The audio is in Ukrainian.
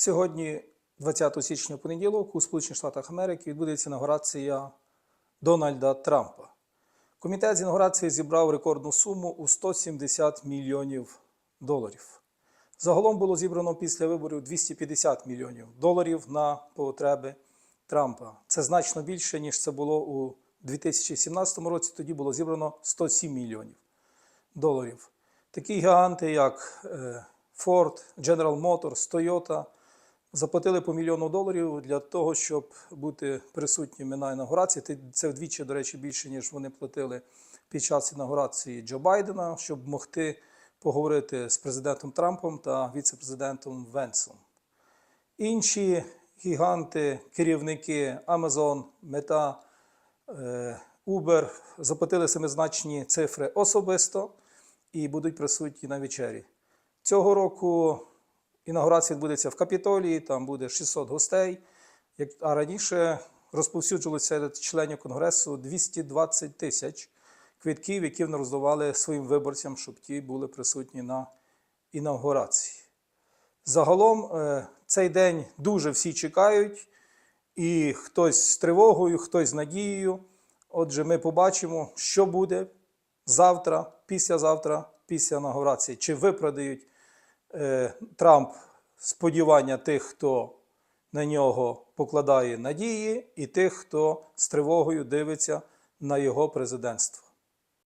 Сьогодні, 20 січня понеділок, у Сполучених Штатах Америки відбудеться інаугурація Дональда Трампа. Комітет з інаугурації зібрав рекордну суму у 170 мільйонів доларів. Загалом було зібрано після виборів 250 мільйонів доларів на потреби Трампа. Це значно більше, ніж це було у 2017 році. Тоді було зібрано 107 мільйонів доларів. Такі гіганти, як е, Ford, General Motors, Toyota, заплатили по мільйону доларів для того, щоб бути присутніми на інаугурації. Це вдвічі, до речі, більше, ніж вони платили під час інаугурації Джо Байдена, щоб могти поговорити з президентом Трампом та віце-президентом Венсом. Інші гіганти, керівники Amazon, Meta, е, Uber заплатили семизначні цифри особисто і будуть присутні на вечері. Цього року інаугурація відбудеться в Капітолії, там буде 600 гостей, а раніше розповсюджувалося серед членів Конгресу 220 тисяч квитків, які вони роздавали своїм виборцям, щоб ті були присутні на інаугурації. Загалом е, цей день дуже всі чекають, і хтось з тривогою, хтось з надією. Отже, ми побачимо, що буде завтра, післязавтра, після інаугурації. Чи виправдають Трамп сподівання тих, хто на нього покладає надії, і тих, хто з тривогою дивиться на його президентство.